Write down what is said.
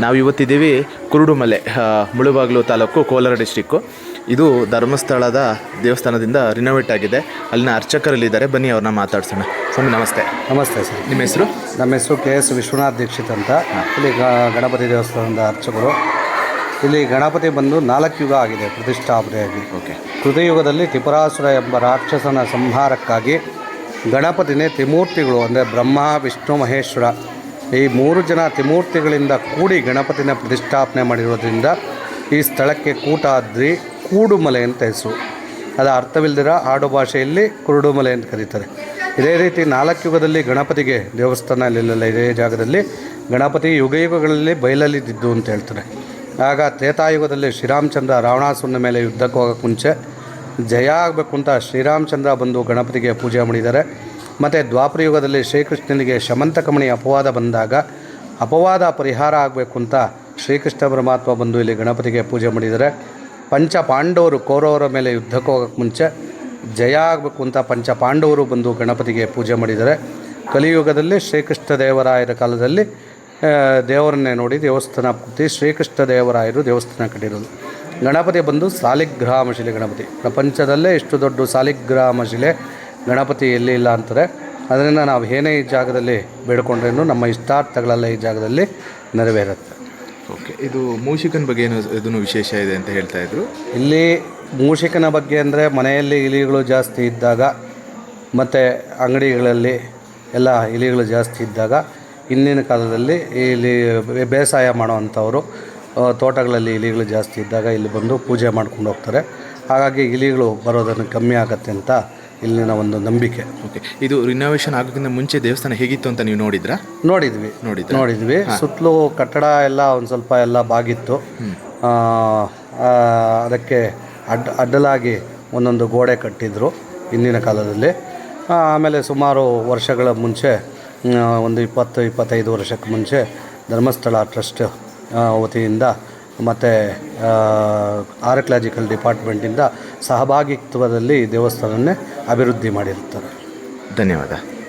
ನಾವು ಇವತ್ತಿದ್ದೀವಿ ಕುರುಡುಮಲೆ ಮುಳುಬಾಗ್ಲು ತಾಲೂಕು ಕೋಲಾರ ಡಿಸ್ಟಿಕ್ಕು. ಇದು ಧರ್ಮಸ್ಥಳದ ದೇವಸ್ಥಾನದಿಂದ ರಿನೋವೇಟ್ ಆಗಿದೆ. ಅಲ್ಲಿನ ಅರ್ಚಕರಲ್ಲಿದ್ದಾರೆ. ಬನ್ನಿ ಅವ್ರನ್ನ ಮಾತಾಡ್ಸೋಣ. ಸ್ವಾಮಿ ನಮಸ್ತೆ. ನಮಸ್ತೆ ಸರ್. ನಿಮ್ಮ ಹೆಸರು? ನಮ್ಮ ಹೆಸರು ಕೆ ಎಸ್ ವಿಶ್ವನಾಥ್ ದೀಕ್ಷಿತ್ ಅಂತ. ಇಲ್ಲಿ ಗ- ಗಣಪತಿ ದೇವಸ್ಥಾನದ ಅರ್ಚಕರು. ಇಲ್ಲಿ ಗಣಪತಿ ಬಂದು ನಾಲ್ಕು ಯುಗ ಆಗಿದೆ ಪ್ರತಿಷ್ಠಾಪನೆಯಾಗಿ. ಓಕೆ. ಕೃತಯುಗದಲ್ಲಿ ತ್ರಿಪುರಾಸುರ ಎಂಬ ರಾಕ್ಷಸನ ಸಂಹಾರಕ್ಕಾಗಿ ಗಣಪತಿನೇ ತ್ರಿಮೂರ್ತಿಗಳು ಅಂದರೆ ಬ್ರಹ್ಮ ವಿಷ್ಣು ಮಹೇಶ್ವರ ಈ ಮೂರು ಜನ ತ್ರಿಮೂರ್ತಿಗಳಿಂದ ಕೂಡಿ ಗಣಪತಿನ ಪ್ರತಿಷ್ಠಾಪನೆ ಮಾಡಿರೋದ್ರಿಂದ ಈ ಸ್ಥಳಕ್ಕೆ ಕೂಟಾದ್ರಿ ಕೂಡುಮಲೆ ಅಂತ ಹೆಸರು. ಅದು ಅರ್ಥವಿಲ್ಲದಿರ ಆಡು ಭಾಷೆಯಲ್ಲಿ ಕುರುಡುಮಲೆ ಅಂತ ಕರೀತಾರೆ. ಇದೇ ರೀತಿ ನಾಲ್ಕು ಯುಗದಲ್ಲಿ ಗಣಪತಿಗೆ ದೇವಸ್ಥಾನ ಇಲ್ಲೆಲ್ಲ ಇದೇ ಜಾಗದಲ್ಲಿ ಗಣಪತಿ ಯುಗ ಯುಗಗಳಲ್ಲಿ ಬಯಲಲ್ಲಿದ್ದು ಅಂತ ಹೇಳ್ತಾರೆ. ಆಗ ತ್ರೇತಾಯುಗದಲ್ಲಿ ಶ್ರೀರಾಮಚಂದ್ರ ರಾವಣಾಸುರನ ಮೇಲೆ ಯುದ್ಧಕ್ಕೆ ಹೋಗೋಕ್ಕೆ ಮುಂಚೆ ಜಯ ಆಗಬೇಕು ಅಂತ ಶ್ರೀರಾಮಚಂದ್ರ ಬಂದು ಗಣಪತಿಗೆ ಪೂಜೆ ಮಾಡಿದ್ದಾರೆ. ಮತ್ತು ದ್ವಾಪರ ಯುಗದಲ್ಲಿ ಶ್ರೀಕೃಷ್ಣನಿಗೆ ಶಮಂತಕಮಣಿ ಅಪವಾದ ಬಂದಾಗ ಅಪವಾದ ಪರಿಹಾರ ಆಗಬೇಕು ಅಂತ ಶ್ರೀಕೃಷ್ಣ ಪರಮಾತ್ಮ ಬಂದು ಇಲ್ಲಿ ಗಣಪತಿಗೆ ಪೂಜೆ ಮಾಡಿದರೆ ಪಂಚ ಪಾಂಡವರು ಕೌರವರ ಮೇಲೆ ಯುದ್ಧಕ್ಕೆ ಹೋಗೋಕ್ಕೆ ಮುಂಚೆ ಜಯ ಆಗಬೇಕು ಅಂತ ಪಂಚ ಪಾಂಡವರು ಬಂದು ಗಣಪತಿಗೆ ಪೂಜೆ ಮಾಡಿದರೆ ಕಲಿಯುಗದಲ್ಲಿ ಶ್ರೀಕೃಷ್ಣ ದೇವರಾಯರ ಕಾಲದಲ್ಲಿ ದೇವರನ್ನೇ ನೋಡಿ ದೇವಸ್ಥಾನ ಕೂತಿ ಶ್ರೀಕೃಷ್ಣ ದೇವರಾಯರು ದೇವಸ್ಥಾನ ಕಟ್ಟಿರೋದು. ಗಣಪತಿ ಬಂದು ಸಾಲಿಗ್ರಾಮ ಶಿಲೆ ಗಣಪತಿ. ಪ್ರಪಂಚದಲ್ಲೇ ಇಷ್ಟು ದೊಡ್ಡ ಸಾಲಿಗ್ರಾಮ ಶಿಲೆ. ಗಣಪತಿ ಎಲ್ಲಿ ಇಲ್ಲ ಅಂತಾರೆ. ಅದರಿಂದ ನಾವು ಏನೇ ಈ ಜಾಗದಲ್ಲಿ ಬೇಡ್ಕೊಂಡ್ರೂ ನಮ್ಮ ಇಷ್ಟಾರ್ಥಗಳೆಲ್ಲ ಈ ಜಾಗದಲ್ಲಿ ನೆರವೇರುತ್ತೆ. ಓಕೆ ಇದು ಮೂಷಿಕನ ಬಗ್ಗೆ ಏನು ಇದನ್ನು ವಿಶೇಷ ಇದೆ ಅಂತ ಹೇಳ್ತಾ ಇದ್ರು? ಇಲ್ಲಿ ಮೂಷಿಕನ ಬಗ್ಗೆ ಅಂದರೆ ಮನೆಯಲ್ಲಿ ಇಲಿಗಳು ಜಾಸ್ತಿ ಇದ್ದಾಗ ಮತ್ತು ಅಂಗಡಿಗಳಲ್ಲಿ ಎಲ್ಲ ಇಲಿಗಳು ಜಾಸ್ತಿ ಇದ್ದಾಗ ಹಿಂದಿನ ಕಾಲದಲ್ಲಿ ಇಲ್ಲಿ ಬೇಸಾಯ ಮಾಡುವಂಥವರು ತೋಟಗಳಲ್ಲಿ ಇಲಿಗಳು ಜಾಸ್ತಿ ಇದ್ದಾಗ ಇಲ್ಲಿ ಬಂದು ಪೂಜೆ ಮಾಡ್ಕೊಂಡು ಹೋಗ್ತಾರೆ. ಹಾಗಾಗಿ ಇಲಿಗಳು ಬರೋದನ್ನು ಕಮ್ಮಿ ಆಗತ್ತೆ ಅಂತ ಇಲ್ಲಿನ ಒಂದು ನಂಬಿಕೆ. ಓಕೆ ಇದು ರಿನೋವೇಷನ್ ಆಗೋಕ್ಕಿಂತ ಮುಂಚೆ ದೇವಸ್ಥಾನ ಹೇಗಿತ್ತು ಅಂತ ನೀವು ನೋಡಿದ್ರಾ? ನೋಡಿದ್ವಿ. ನೋಡಿದ್ವಿ. ನೋಡಿದ್ವಿ ಸುತ್ತಲೂ ಕಟ್ಟಡ ಎಲ್ಲ ಒಂದು ಸ್ವಲ್ಪ ಎಲ್ಲ ಬಾಗಿತ್ತು. ಆ, ಅದಕ್ಕೆ ಅಡ್ಡ ಅಡ್ಡಲಾಗಿ ಒಂದೊಂದು ಗೋಡೆ ಕಟ್ಟಿದ್ರು ಹಿಂದಿನ ಕಾಲದಲ್ಲಿ. ಆ, ಆಮೇಲೆ ಸುಮಾರು ವರ್ಷಗಳ ಮುಂಚೆ ಒಂದು ಇಪ್ಪತ್ತು ಇಪ್ಪತ್ತೈದು ವರ್ಷಕ್ಕೆ ಮುಂಚೆ ಧರ್ಮಸ್ಥಳ ಟ್ರಸ್ಟ್ ಆ, ವತಿಯಿಂದ ಮತ್ತು ಆರ್ಕಿಯಾಲಜಿಕಲ್ ಡಿಪಾರ್ಟ್ಮೆಂಟಿಂದ ಸಹಭಾಗಿತ್ವದಲ್ಲಿ ದೇವಸ್ಥಾನವನ್ನೇ ಅಭಿವೃದ್ಧಿ ಮಾಡಿರ್ತಾರೆ. ಧನ್ಯವಾದ.